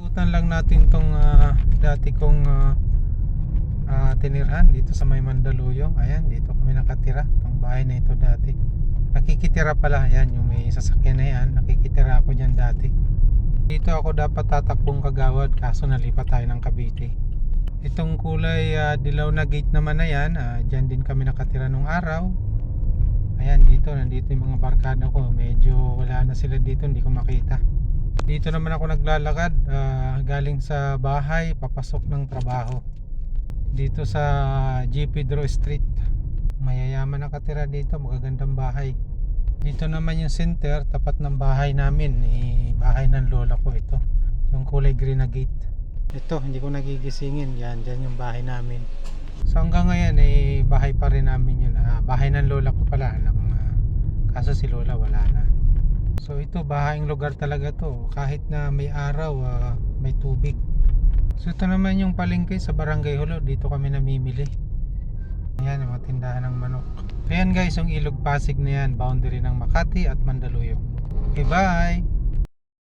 Abutan lang natin tong ah, dati kong ah, ah, tinirhan dito sa may Mandaluyong. Ayan, dito kami nakatira. Ang bahay na ito dati. Nakikitira pala. Ayan, yung may sasakyan na yan. Nakikitira ako dyan dati. Dito ako dapat tatakbong kagawad kaso nalipat tayo ng Cavite. Itong kulay ah, dilaw na gate naman na yan. ah, dyan din kami nakatira nung araw. Ayan, dito. Nandito yung mga barkada ko. Medyo wala na sila dito. Hindi ko makita. Dito naman ako naglalakad ah, galing sa bahay papasok ng trabaho. Dito sa G. Pedro Street. Mayayaman nakatira dito, magagandang bahay. Dito naman yung center, tapat ng bahay namin, eh, bahay ng lola ko ito. Yung kulay green na gate. Ito, hindi ko nagigisingin. Yan, dyan yung bahay namin. So hanggang ngayon, eh, bahay pa rin namin yun. Ah, bahay ng lola ko pala. Ng, ah, kaso si lola wala na. So ito bahayang lugar talaga to. Kahit na may araw, ah, may tubig. So ito naman yung palengke sa Barangay Hulo. Dito kami namimili. Ayan, yung mga tindahan ng manok. So yan guys, yung ilog Pasig na yan. Boundary ng Makati at Mandaluyong. Okay, bye!